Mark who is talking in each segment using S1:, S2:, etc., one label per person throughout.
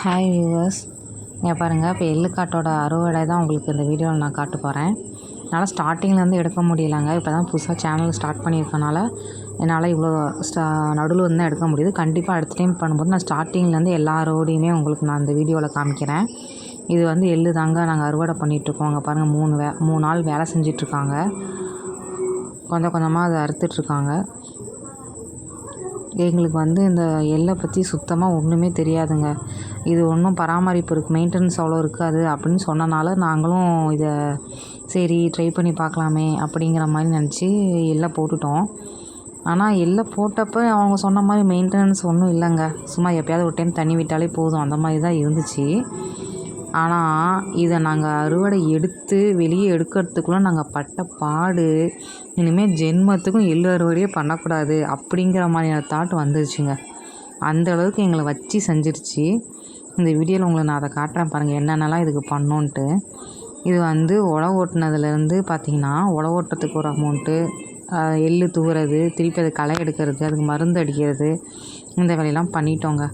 S1: Hi viewers இங்கே பாருங்கள் இப்போ எள்ளுக்காட்டோட அறுவடை தான் உங்களுக்கு இந்த வீடியோவில் நான் காட்ட போகிறேன் என்னால் ஸ்டார்டிங்லேருந்து எடுக்க முடியலங்க. இப்போ தான் புதுசாக சேனல் ஸ்டார்ட் பண்ணியிருக்கனால என்னால் இவ்வளோ ஸ்டா நடுவில் வந்து தான் எடுக்க முடியுது. கண்டிப்பாக அடுத்த டைம் பண்ணும்போது நான் ஸ்டார்டிங்லேருந்து எல்லா அறுவடையுமே உங்களுக்கு நான் இந்த வீடியோவில் காமிக்கிறேன். இது வந்து எள்ளு தாங்க நாங்கள் அறுவடை பண்ணிகிட்ருக்கோம் அங்கே பாருங்கள் மூணு வே மூணு நாள் வேலை செஞ்சிட்ருக்காங்க கொஞ்சம் கொஞ்சமாக அதை அறுத்துட்ருக்காங்க எங்களுக்கு வந்து இந்த எள்ளை பற்றி சுத்தமாக ஒன்றுமே தெரியாதுங்க. இது ஒன்றும் பராமரிப்பு இருக்குது மெயின்டெனன்ஸ் அவ்வளோ இருக்காது அப்படின்னு சொன்னனால நாங்களும் இதை சரி ட்ரை பண்ணி பார்க்கலாமே அப்படிங்கிற மாதிரி நினச்சி எல்லை போட்டுட்டோம். ஆனால் எல்லை போட்டப்போ அவங்க சொன்ன மாதிரி மெயின்டெனன்ஸ் ஒன்றும் இல்லைங்க. சும்மா எப்பயாவது ஒரு டைம் தண்ணி விட்டாலே போதும் அந்த மாதிரி தான் இருந்துச்சு. ஆனால் இதை நாங்கள் அறுவடை எடுத்து வெளியே எடுக்கிறதுக்குள்ளே நாங்கள் பட்ட பாடு இனிமேல் ஜென்மத்துக்கும் எள்ளு அறுவடையே பண்ணக்கூடாது அப்படிங்கிற மாதிரியான தாட் வந்துருச்சுங்க. அந்த அளவுக்கு எங்களை வச்சு செஞ்சிருச்சு. இந்த வீடியோவில் உங்களுக்கு நான் அதை காட்டுறேன் பாருங்கள் என்னென்னலாம் இதுக்கு பண்ணோன்ட்டு. இது வந்து உழவு ஓட்டினதுலேருந்து பார்த்திங்கன்னா உழவு ஓட்டுறதுக்கு ஒரு அமௌண்ட்டு எள்ளு தூவுறது திருப்பி அது களை எடுக்கிறது அதுக்கு மருந்து அடிக்கிறது இந்த வேலையெல்லாம் பண்ணிட்டோங்க.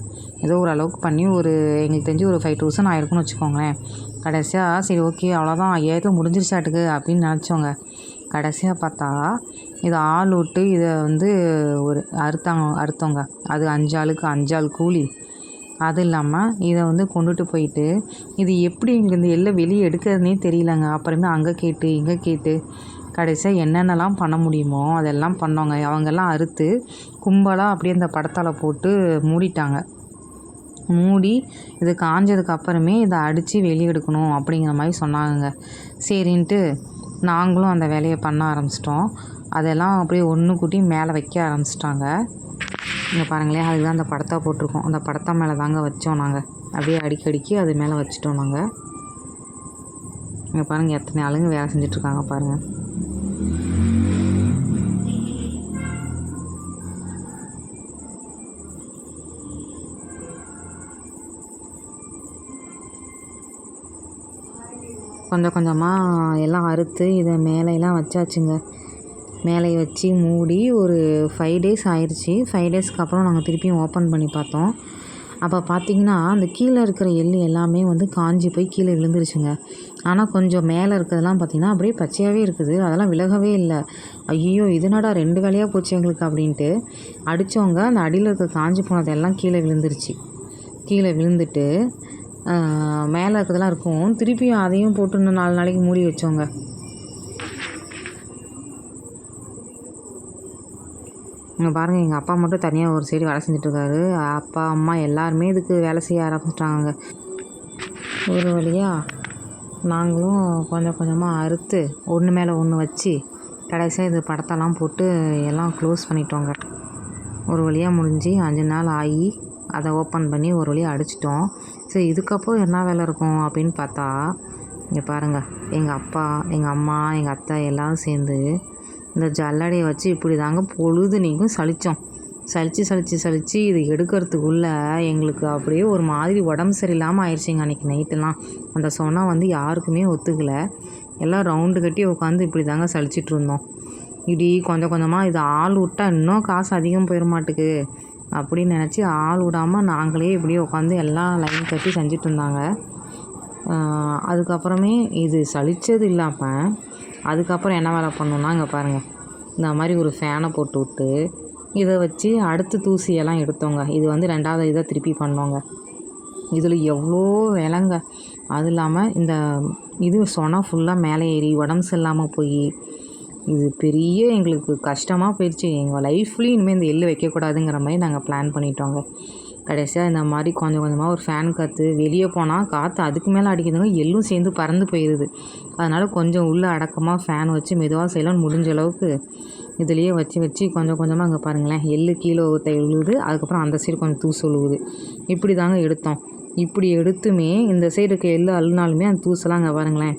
S1: ஏதோ ஓரளவுக்கு பண்ணி ஒரு எங்களுக்கு தெரிஞ்சு ஒரு ஃபைவ் தௌசண்ட் ஆயிருக்கும்னு வச்சுக்கோங்களேன். கடைசியாக சரி ஓகே அவ்வளோதான் ஐயாயிரத்தில் முடிஞ்சிருச்சாட்டுக்கு அப்படின்னு நினச்சோங்க கடைசியாக பார்த்தா இது ஆள் விட்டு இதை வந்து ஒரு அறுத்தாங்க அறுத்தோங்க அது அஞ்சு ஆளுக்கு அஞ்சு ஆள் கூலி. அது இல்லாமல் இதை வந்து கொண்டுட்டு போயிட்டு இது எப்படி எங்களுக்கு இந்த எள்ளை வெளியே எடுக்கிறதுனே தெரியலங்க. அப்புறமே அங்கே கேட்டு இங்கே கேட்டு கடைசியாக என்னென்னலாம் பண்ண முடியுமோ அதெல்லாம் பண்ணோங்க அவங்கெல்லாம் அறுத்து கும்பலாக அப்படியே அந்த படத்தால் போட்டு மூடிட்டாங்க. மூடி இது காஞ்சதுக்கு அப்புறமே இதை அடித்து வெளியே எடுக்கணும் அப்படிங்கிற மாதிரி சொன்னாங்க சரின்ட்டு நாங்களும் அந்த வேலையை பண்ண ஆரம்பிச்சிட்டோம். அதெல்லாம் அப்படியே ஒன்று கூட்டி மேலே வைக்க ஆரம்பிச்சிட்டாங்க. இங்கே பாருங்களேன் அதுக்கு தான் அந்த படத்தை போட்டிருக்கோம். அந்த படத்தை மேலே தாங்க வச்சோம் நாங்கள் அப்படியே அடிக்கடிக்கு அது மேலே வச்சிட்டோம் நாங்கள் இங்கே பாருங்கள் எத்தனை ஆளுங்க வேலை செஞ்சிட்ருக்காங்க பாருங்கள் கொஞ்சம் கொஞ்சமாக எல்லாம் அறுத்து இதை மேலையெல்லாம் வச்சாச்சுங்க. மேலே வச்சு மூடி ஒரு ஃபைவ் டேஸ் ஆயிடுச்சு ஃபைவ் டேஸ்க்கு அப்புறம் நாங்கள் திருப்பியும் ஓப்பன் பண்ணி பார்த்தோம். அப்போ பார்த்தீங்கன்னா அந்த கீழே இருக்கிற எள் எல்லாமே வந்து காஞ்சி போய் கீழே விழுந்துருச்சுங்க. ஆனால் கொஞ்சம் மேலே இருக்கிறதெல்லாம் பார்த்திங்கன்னா அப்படியே பச்சையாகவே இருக்குது. அதெல்லாம் விலகவே இல்லை. ஐயோ இதனடா ரெண்டு வேலையாக போச்சு எங்களுக்கு அப்படின்ட்டு அடித்தவங்க அந்த அடியில் இருக்க காஞ்சி போனதெல்லாம் கீழே விழுந்துருச்சு. கீழே விழுந்துட்டு மேலே இருக்கிறதெல்லாம் இருக்கும். திருப்பியும் அதையும் போட்டு இன்னும் நாலு நாளைக்கு மூடி வச்சோங்க. இங்கே பாருங்கள் எங்கள் அப்பா மட்டும் தனியாக ஒரு சைடு வேலை செஞ்சிட்ருக்காரு அப்பா அம்மா எல்லாருமே இதுக்கு வேலை செய்ய ஆரம்பிச்சிட்டாங்க ஒரு வழியாக நாங்களும் கொஞ்சம் கொஞ்சமாக அறுத்து ஒன்று மேலே ஒன்று வச்சு கடைசியாக இது படத்தெல்லாம் போட்டு எல்லாம் க்ளோஸ் பண்ணிட்டோங்க. ஒரு வழியாக முடிஞ்சு அஞ்சு நாள் ஆகி அதை ஓப்பன் பண்ணி ஒரு வழியாக அடிச்சிட்டோம். சரி இதுக்கப்புறம் என்ன வேலை இருக்கும் அப்படின்னு பார்த்தா இங்கே பாருங்கள் எங்கள் அப்பா எங்கள் அம்மா எங்கள் அத்தை எல்லோரும் சேர்ந்து இந்த ஜல்லடையை வச்சு இப்படி தாங்க பொழுது நீக்கும் சலித்தோம் சலித்து சலித்து சலித்து இது எடுக்கிறதுக்குள்ளே எங்களுக்கு அப்படியே ஒரு மாதிரி உடம்பு சரியில்லாமல் ஆயிடுச்சிங்க அன்றைக்கி நைட்டெல்லாம். அந்த சொன்னால் வந்து யாருக்குமே ஒத்துக்கலை. எல்லாம் ரவுண்டு கட்டி உட்காந்து இப்படி தாங்க சலிச்சிட்டு இருந்தோம். இப்படி கொஞ்சம் கொஞ்சமாக இது ஆள் விட்டால் இன்னும் காசு அதிகம் போயிட மாட்டுக்கு. அப்படின்னு நினச்சி ஆள் விடாமல் நாங்களே இப்படியே உட்காந்து எல்லாம் லைன் கட்டி செஞ்சுட்டு இருந்தாங்க. அதுக்கப்புறமே இது சளிச்சது இல்லாமல் அதுக்கப்புறம் என்ன வேலை பண்ணோன்னா இங்கே பாருங்கள் இந்த மாதிரி ஒரு ஃபேனை போட்டு விட்டு இதை வச்சு அடுத்து தூசியெல்லாம் எடுத்தோங்க. இது வந்து ரெண்டாவது இதை திருப்பி பண்ணோங்க. இதில் எவ்வளோ விலங்க. அது இல்லாமல் இந்த இது சொன்னால் ஃபுல்லாக மேலே ஏறி உடம்பு சரியில்லாமல் போய் இது பெரிய எங்களுக்கு கஷ்டமாக போயிடுச்சு எங்கள் லைஃப்லேயும் இனிமேல் இந்த எள்ளு வைக்கக்கூடாதுங்கிற மாதிரி நாங்கள் பிளான் பண்ணிட்டோங்க. கடைசியாக இந்த மாதிரி கொஞ்சம் கொஞ்சமாக ஒரு ஃபேன் காற்று வெளியே போனால் காற்று அதுக்கு மேலே அடிக்குதுங்க. எள்ளும் சேர்ந்து பறந்து போயிடுது அதனால் கொஞ்சம் உள்ளே அடக்கமாக ஃபேன் வச்சு மெதுவாக செய்யலாம்னு முடிஞ்ச அளவுக்கு இதுலேயே வச்சு வச்சு கொஞ்சம் கொஞ்சமாக அங்கே பாருங்களேன். எள்ளு கீழே ஒருத்த விழுவுது அதுக்கப்புறம் அந்த சைடு கொஞ்சம் தூசு விழுவுது இப்படி தாங்க எடுத்தோம். இப்படி எடுத்துமே இந்த சைடு இருக்க எள்ளு அழுனாலுமே அந்த தூசெல்லாம் அங்கே பாருங்களேன்.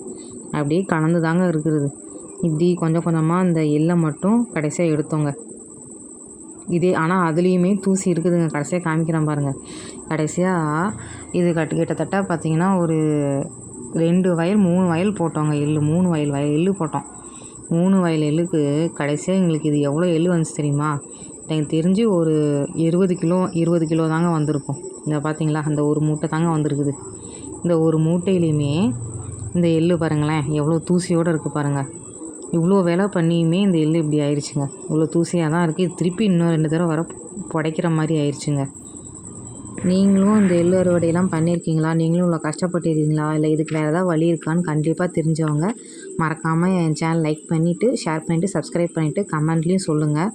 S1: அப்படியே கலந்து தாங்க இருக்கிறது. இப்படி கொஞ்சம் கொஞ்சமாக அந்த எள்ளை மட்டும் கடைசியாக எடுத்தோங்க. இதே ஆனால் அதுலேயுமே தூசி இருக்குதுங்க. கடைசியாக காமிக்கிறேன் பாருங்கள் கடைசியாக இது கட்டு கிட்டத்தட்ட பார்த்திங்கன்னா ஒரு ரெண்டு வயல் மூணு வயல் போட்டோங்க. எள்ளு மூணு வயல் வயல் எள்ளு போட்டோம். மூணு வயல் எள்ளுக்கு கடைசியாக எங்களுக்கு இது எவ்வளோ எள்ளு வந்துச்சு தெரியுமா? எனக்கு தெரிஞ்சு ஒரு இருபது கிலோ இருபது கிலோ தாங்க வந்திருக்கும். இந்த பார்த்தீங்களா அந்த ஒரு மூட்டை தாங்க வந்திருக்குது. இந்த ஒரு மூட்டையிலையுமே இந்த எள்ளு பாருங்களேன் எவ்வளோ தூசியோடு இருக்குது பாருங்கள் இவ்வளோ வேலை பண்ணியுமே இந்த எள்ளு இப்படி ஆயிடுச்சுங்க இவ்வளோ தூசியாக தான் இருக்குது இது திருப்பி இன்னும் ரெண்டு தடவை வர புடைக்கிற மாதிரி ஆயிடுச்சுங்க நீங்களும் இந்த எள்ளு அறுவடையெல்லாம் பண்ணியிருக்கீங்களா? நீங்களும் இவ்வளோ கஷ்டப்பட்டுருக்கீங்களா? இல்லை இதுக்கு வேறு ஏதாவது வழி இருக்கான்னு கண்டிப்பாக தெரிஞ்சவங்க மறக்காமல் என் சேனல் லைக் பண்ணிவிட்டு ஷேர் பண்ணிவிட்டு சப்ஸ்கிரைப் பண்ணிவிட்டு கமெண்ட்லேயும் சொல்லுங்கள்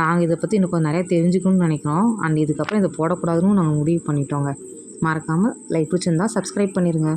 S1: நாங்கள் இதை பற்றி இன்னும் கொஞ்சம் நிறையா தெரிஞ்சுக்கணும்னு நினைக்கிறோம். அண்ட் இதுக்கப்புறம் இதை போடக்கூடாதுன்னு நாங்கள் முடிவு பண்ணிட்டோங்க. மறக்காமல் லைக் பிடிச்சிருந்தா சப்ஸ்கிரைப் பண்ணிடுங்க